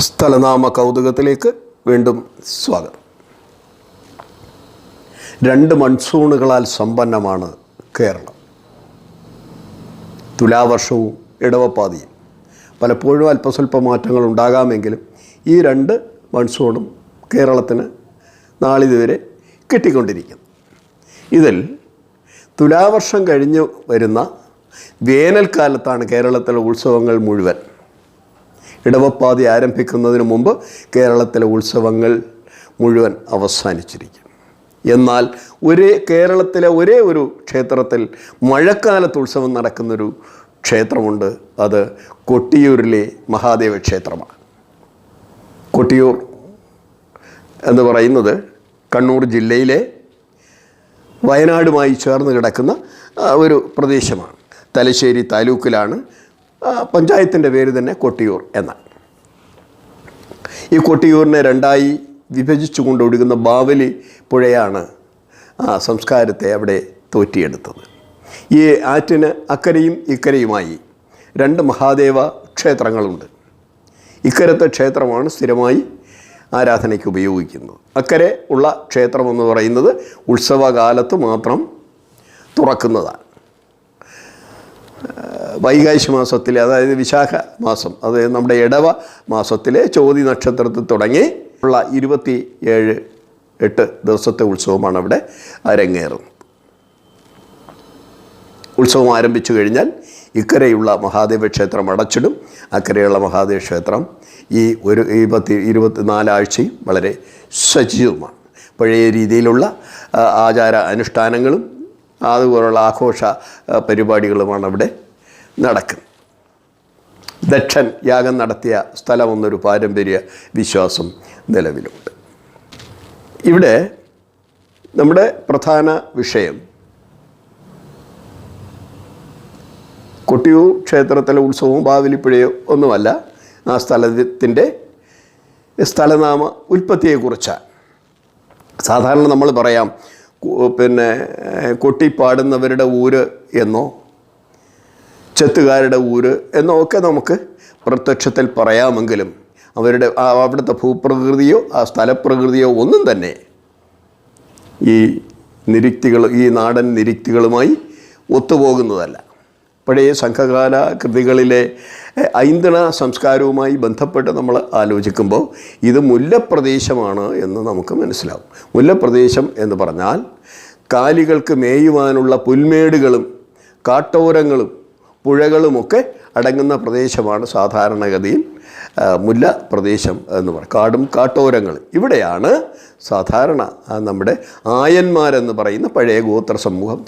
സ്ഥലനാമ കൗതുകത്തിലേക്ക് വീണ്ടും സ്വാഗതം. രണ്ട് മൺസൂണുകളാൽ സമ്പന്നമാണ് കേരളം. തുലാവർഷവും ഇടവപ്പാതിയും. പലപ്പോഴും അല്പസ്വല്പ മാറ്റങ്ങൾ ഉണ്ടാകാമെങ്കിലും ഈ രണ്ട് മൺസൂണും കേരളത്തിന് നാളിതുവരെ കിട്ടിക്കൊണ്ടിരിക്കുന്നു. ഇതിൽ തുലാവർഷം കഴിഞ്ഞ് വരുന്ന വേനൽക്കാലത്താണ് കേരളത്തിലെ ഉത്സവങ്ങൾ മുഴുവൻ. ഇടവപ്പാതി ആരംഭിക്കുന്നതിന് മുമ്പ് കേരളത്തിലെ ഉത്സവങ്ങൾ മുഴുവൻ അവസാനിച്ചിരിക്കും. എന്നാൽ ഒരേ കേരളത്തിലെ ഒരേ ഒരു ക്ഷേത്രത്തിൽ മഴക്കാലത്ത് ഉത്സവം നടക്കുന്നൊരു ക്ഷേത്രമുണ്ട്. അത് കൊട്ടിയൂരിലെ മഹാദേവ ക്ഷേത്രമാണ്. കൊട്ടിയൂർ എന്ന് പറയുന്നത് കണ്ണൂർ ജില്ലയിലെ വയനാടുമായി ചേർന്ന് കിടക്കുന്ന ഒരു പ്രദേശമാണ്. തലശ്ശേരി താലൂക്കിലാണ് പഞ്ചായത്തിന്റെ പേര് തന്നെ കൊട്ടിയൂർ എന്നാണ്. ഈ കൊട്ടിയൂരിനെ രണ്ടായി വിഭജിച്ചു ഒഴുകുന്ന ബാവലി പുഴയാണ് ആ സംസ്കാരത്തെ അവിടെ തോറ്റിയെടുത്തത്. ഈ ആറ്റിന് അക്കരയും ഇക്കരയുമായി രണ്ട് മഹാദേവ ക്ഷേത്രങ്ങളുണ്ട്. ഇക്കരത്തെ ക്ഷേത്രമാണ് സ്ഥിരമായി ആരാധനയ്ക്ക് ഉപയോഗിക്കുന്നത്. അക്കരെ ഉള്ള ക്ഷേത്രമെന്ന് പറയുന്നത് ഉത്സവകാലത്ത് മാത്രം തുറക്കുന്നതാണ്. വൈകാശി മാസത്തിലെ അതായത് വിശാഖ മാസം അതായത് നമ്മുടെ ഇടവ മാസത്തിലെ ചോതി നക്ഷത്രത്തിൽ തുടങ്ങി ഉള്ള ഇരുപത്തി ഏഴ് എട്ട് ദിവസത്തെ ഉത്സവമാണ് അവിടെ അരങ്ങേറുന്നത്. ഉത്സവം ആരംഭിച്ചു കഴിഞ്ഞാൽ ഇക്കരയുള്ള മഹാദേവ ക്ഷേത്രം അടച്ചിടും. അക്കരയുള്ള മഹാദേവ ക്ഷേത്രം ഈ ഒരു ഇരുപത്തി ഇരുപത്തിനാലാഴ്ചയും വളരെ സജീവമാണ്. പഴയ രീതിയിലുള്ള ആചാര അനുഷ്ഠാനങ്ങളും അതുപോലുള്ള ആഘോഷ പരിപാടികളുമാണ് അവിടെ നടക്കുന്നത് ദക്ഷൻ യാഗം നടത്തിയ സ്ഥലമെന്നൊരു പാരമ്പര്യ വിശ്വാസം നിലവിലുണ്ട്. ഇവിടെ നമ്മുടെ പ്രധാന വിഷയം കൊട്ടിയൂർ ക്ഷേത്രത്തിലെ ഉത്സവവും ബാവലിപ്പുഴയോ ഒന്നുമല്ല ആ സ്ഥലത്തിന്റെ സ്ഥലനാമ ഉൽപ്പത്തിയെക്കുറിച്ചാണ്. സാധാരണ നമ്മൾ പറയാം പിന്നെ കൊട്ടിപ്പാടുന്നവരുടെ ഊര് എന്നോ ചെത്തുകാരുടെ ഊര് എന്നൊക്കെ നമുക്ക് പ്രത്യക്ഷത്തിൽ പറയാമെങ്കിലും അവരുടെ ആ അവിടുത്തെ ഭൂപ്രകൃതിയോ ആ സ്ഥലപ്രകൃതിയോ ഒന്നും തന്നെ ഈ നിരുക്തികൾ ഈ നാടൻ നിരുക്തികളുമായി ഒത്തുപോകുന്നതല്ല. പഴയ സംഘകാല കൃതികളിലെ ഐന്ദണ സംസ്കാരവുമായി ബന്ധപ്പെട്ട് നമ്മൾ ആലോചിക്കുമ്പോൾ ഇത് മുല്ലപ്രദേശമാണ് എന്ന് നമുക്ക് മനസ്സിലാവും. മുല്ലപ്രദേശം എന്ന് പറഞ്ഞാൽ കാലികൾക്ക് മേയുവാനുള്ള പുൽമേടുകളും കാട്ടോരങ്ങളും പുഴകളുമൊക്കെ അടങ്ങുന്ന പ്രദേശമാണ് സാധാരണഗതിയിൽ മുല്ല പ്രദേശം എന്ന് പറയും കാടും കാട്ടോരങ്ങൾ ഇവിടെയാണ് സാധാരണ നമ്മുടെ ആയന്മാരെന്ന് പറയുന്ന പഴയ ഗോത്ര സമൂഹം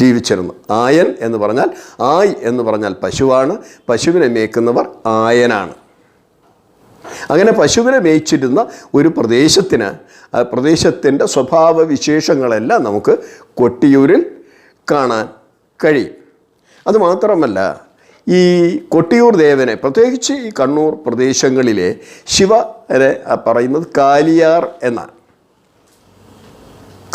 ജീവിച്ചിരുന്നു ആയൻ എന്ന് പറഞ്ഞാൽ ആയ് എന്ന് പറഞ്ഞാൽ പശുവാണ് പശുവിനെ മേക്കുന്നവർ ആയനാണ്. അങ്ങനെ പശുവിനെ മേയിച്ചിരുന്ന ഒരു പ്രദേശത്തിന് പ്രദേശത്തിന്റെ സ്വഭാവ വിശേഷങ്ങളെല്ലാം നമുക്ക് കൊട്ടിയൂരിൽ കാണാൻ കഴിയും. അതുമാത്രമല്ല ഈ കൊട്ടിയൂർ ദേവനെ പ്രത്യേകിച്ച് ഈ കണ്ണൂർ പ്രദേശങ്ങളിലെ ശിവനെ പറയുന്നത് കാലിയാർ എന്നാണ്.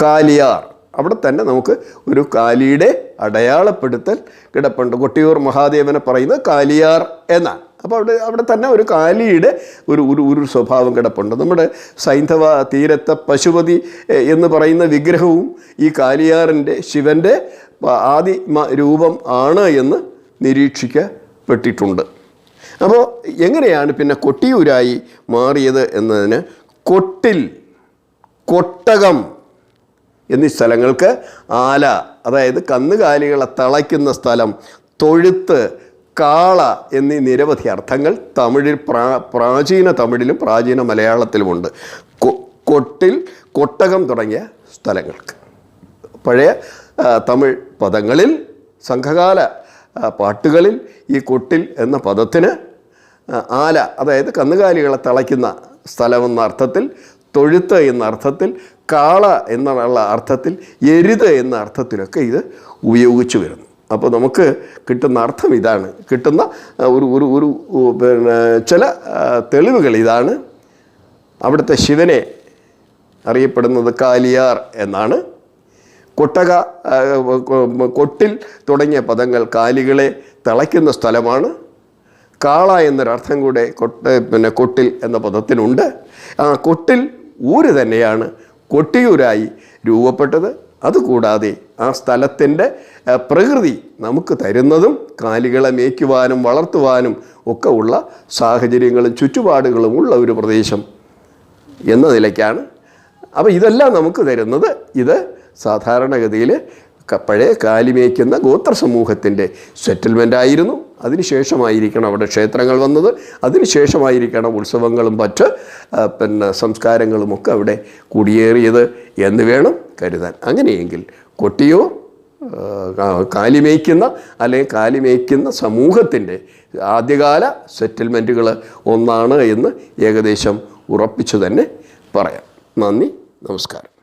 കാലിയാർ. അവിടെ തന്നെ നമുക്ക് ഒരു കാലിയുടെ അടയാളപ്പെടുത്തൽ കിടപ്പുണ്ട്. കൊട്ടിയൂർ മഹാദേവനെ പറയുന്നത് കാലിയാർ എന്നാണ്. അപ്പോൾ അവിടെ അവിടെ തന്നെ ഒരു കാലിയുടെ ഒരു ഒരു ഒരു സ്വഭാവം കിടപ്പുണ്ട്. നമ്മുടെ സൈന്ധവ തീരത്തെ പശുപതി എന്ന് പറയുന്ന വിഗ്രഹവും ഈ കാലിയാറിന്റെ ശിവന്റെ ആദി രൂപം ആണ് എന്ന് നിരീക്ഷിക്കപ്പെട്ടിട്ടുണ്ട്. അപ്പോൾ എങ്ങനെയാണ് പിന്നെ കൊട്ടിയൂരായി മാറിയത് എന്നതിന് കൊട്ടിൽ കൊട്ടകം എന്നീ സ്ഥലങ്ങൾക്ക് ആല അതായത് കന്നുകാലികളെ തളയ്ക്കുന്ന സ്ഥലം തൊഴുത്ത് കാള എന്നീ നിരവധി അർത്ഥങ്ങൾ തമിഴിൽ പ്രാ പ്രാചീന തമിഴിലും പ്രാചീന മലയാളത്തിലുമുണ്ട്. കൊട്ടിൽ കൊട്ടകം തുടങ്ങിയ സ്ഥലങ്ങൾക്ക്. പഴയ തമിഴ് പദങ്ങളിൽ സംഘകാല പാട്ടുകളിൽ ഈ കൊട്ടിൽ എന്ന പദത്തിന് ആല അതായത് കന്നുകാലികളെ തളയ്ക്കുന്ന സ്ഥലമെന്ന അർത്ഥത്തിൽ തൊഴുത്ത് എന്ന അർത്ഥത്തിൽ കാള എന്നുള്ള അർത്ഥത്തിൽ എരുത് എന്ന അർത്ഥത്തിലൊക്കെ ഇത് ഉപയോഗിച്ചു വരുന്നു. അപ്പോൾ നമുക്ക് കിട്ടുന്ന അർത്ഥം ഇതാണ്. കിട്ടുന്ന ഒരു ഒരു ഒരു പിന്നെ ചില തെളിവുകൾ ഇതാണ്. അവിടുത്തെ ശിവനെ അറിയപ്പെടുന്നത് കാലിയാർ എന്നാണ്. കൊട്ടക കൊട്ടിൽ തുടങ്ങിയ പദങ്ങൾ കാലികളെ തിളയ്ക്കുന്ന സ്ഥലമാണ്. കാള എന്നൊരർത്ഥം കൂടെ കൊട്ട പിന്നെ കൊട്ടിൽ എന്ന പദത്തിനുണ്ട്. ആ കൊട്ടിൽ ഊര് തന്നെയാണ് കൊട്ടിയൂരായി രൂപപ്പെട്ടത്. അതുകൂടാതെ ആ സ്ഥലത്തിന്റെ പ്രകൃതി നമുക്ക് തരുന്നതും കാലികളെ മേയ്ക്കുവാനും വളർത്തുവാനും ഒക്കെ ഉള്ള സാഹചര്യങ്ങളും ചുറ്റുപാടുകളും ഉള്ള ഒരു പ്രദേശം എന്ന നിലയ്ക്കാണ്. അപ്പോൾ ഇതെല്ലാം നമുക്ക് തരുന്നത് ഇത് സാധാരണഗതിയിൽ പഴയ കാലിമേയ്ക്കുന്ന ഗോത്ര സമൂഹത്തിന്റെ സെറ്റിൽമെന്റ് ആയിരുന്നു. അതിനുശേഷമായിരിക്കണം അവിടെ ക്ഷേത്രങ്ങൾ വന്നത്. അതിനുശേഷമായിരിക്കണം ഉത്സവങ്ങളും മറ്റ് പിന്നെ സംസ്കാരങ്ങളുമൊക്കെ അവിടെ കുടിയേറിയത് എന്ന് വേണം കരുതാൻ. അങ്ങനെയെങ്കിൽ കൊട്ടിയോ കാലിമേയ്ക്കുന്ന അല്ലെങ്കിൽ കാലിമേയ്ക്കുന്ന സമൂഹത്തിന്റെ ആദ്യകാല സെറ്റിൽമെന്റുകൾ ഒന്നാണ് എന്ന് ഏകദേശം ഉറപ്പിച്ചു തന്നെ പറയാം. നന്ദി നമസ്കാരം.